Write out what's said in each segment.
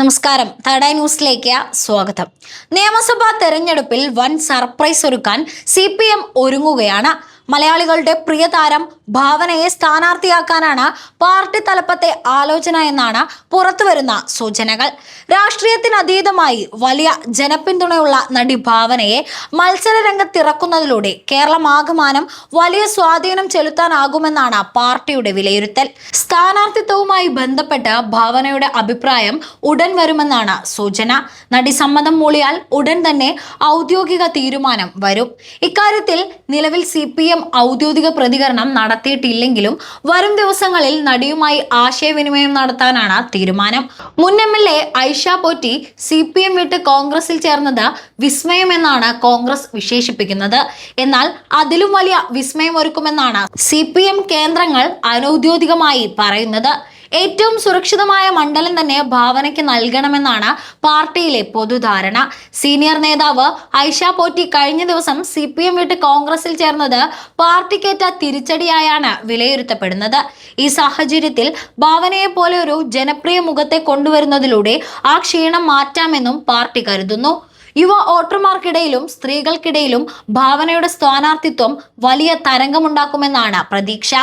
നമസ്കാരം. തട ന്യൂസിലേക്ക് സ്വാഗതം. നിയമസഭാ തെരഞ്ഞെടുപ്പിൽ വൻ സർപ്രൈസ് ഒരുക്കാൻ സി പി എം ഒരുങ്ങുകയാണ് മലയാളികളുടെ പ്രിയ താരം ഭാവനയെ സ്ഥാനാർത്ഥിയാക്കാനാണ് പാർട്ടി തലപ്പത്തെ ആലോചന എന്നാണ് പുറത്തുവരുന്ന സൂചനകൾ. രാഷ്ട്രീയത്തിനതീതമായി വലിയ ജനപിന്തുണയുള്ള നടി ഭാവനയെ മത്സര രംഗത്തിറക്കുന്നതിലൂടെ കേരളമാകമാനം വലിയ സ്വാധീനം ചെലുത്താനാകുമെന്നാണ് പാർട്ടിയുടെ വിലയിരുത്തൽ. സ്ഥാനാർത്ഥിത്വവുമായി ബന്ധപ്പെട്ട് ഭാവനയുടെ അഭിപ്രായം ഉടൻ വരുമെന്നാണ് സൂചന. നടി സമ്മതം മൂളിയാൽ ഉടൻ തന്നെ ഔദ്യോഗിക തീരുമാനം വരും. ഇക്കാര്യത്തിൽ നിലവിൽ സി പി എം ഔദ്യോഗിക പ്രതികരണം നടത്തിയിട്ടില്ലെങ്കിലും വരും ദിവസങ്ങളിൽ നടിയുമായി ആശയവിനിമയം നടത്താനാണ് തീരുമാനം. മുൻ M L A Aisha Potty C P M വിട്ട് കോൺഗ്രസിൽ ചേർന്നത് വിസ്മയമെന്നാണ് കോൺഗ്രസ് വിശേഷിപ്പിക്കുന്നത്. എന്നാൽ അതിലും വലിയ വിസ്മയമൊരുക്കുമെന്നാണ് സി പി എം കേന്ദ്രങ്ങൾ അനൌദ്യോഗികമായി പറയുന്നത്. ഏറ്റവും സുരക്ഷിതമായ മണ്ഡലം തന്നെ ഭാവനയ്ക്ക് നൽകണമെന്നാണ് പാർട്ടിയിലെ പൊതുധാരണ. സീനിയർ നേതാവ് ഐഷ പോറ്റി കഴിഞ്ഞ ദിവസം സി പി എം വിട്ട് കോൺഗ്രസിൽ ചേർന്നത് പാർട്ടിക്കേറ്റ തിരിച്ചടിയായാണ് വിലയിരുത്തപ്പെടുന്നത്. ഈ സാഹചര്യത്തിൽ ഭാവനയെ പോലെ ഒരു ജനപ്രിയ മുഖത്തെ കൊണ്ടുവരുന്നതിലൂടെ ആ ക്ഷീണം മാറ്റാമെന്നും പാർട്ടി കരുതുന്നു. യുവ വോട്ടർമാർക്കിടയിലും സ്ത്രീകൾക്കിടയിലും ഭാവനയുടെ സ്ഥാനാർത്ഥിത്വം വലിയ തരംഗമുണ്ടാക്കുമെന്നാണ് പ്രതീക്ഷ.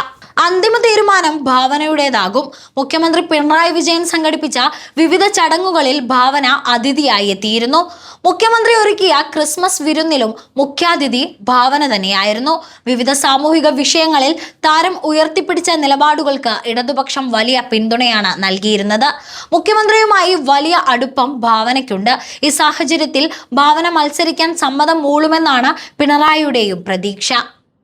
അന്തിമ തീരുമാനം ഭാവനയുടേതാകും. മുഖ്യമന്ത്രി പിണറായി വിജയൻ സംഘടിപ്പിച്ച വിവിധ ചടങ്ങുകളിൽ ഭാവന അതിഥിയായി എത്തിയിരുന്നു മുഖ്യമന്ത്രി ഒരുക്കിയ ക്രിസ്മസ് വിരുന്നിലും മുഖ്യാതിഥി ഭാവന തന്നെയായിരുന്നു. വിവിധ സാമൂഹിക വിഷയങ്ങളിൽ താരം ഉയർത്തിപ്പിടിച്ച നിലപാടുകൾക്ക് ഇടതുപക്ഷം വലിയ പിന്തുണയാണ് നൽകിയിരുന്നത്. മുഖ്യമന്ത്രിയുമായി വലിയ അടുപ്പം ഭാവനയ്ക്കുണ്ട്. ഈ സാഹചര്യത്തിൽ ഭാവന മത്സരിക്കാൻ സമ്മതം മൂളുമെന്നാണ് പിണറായിയുടെയും പ്രതീക്ഷ.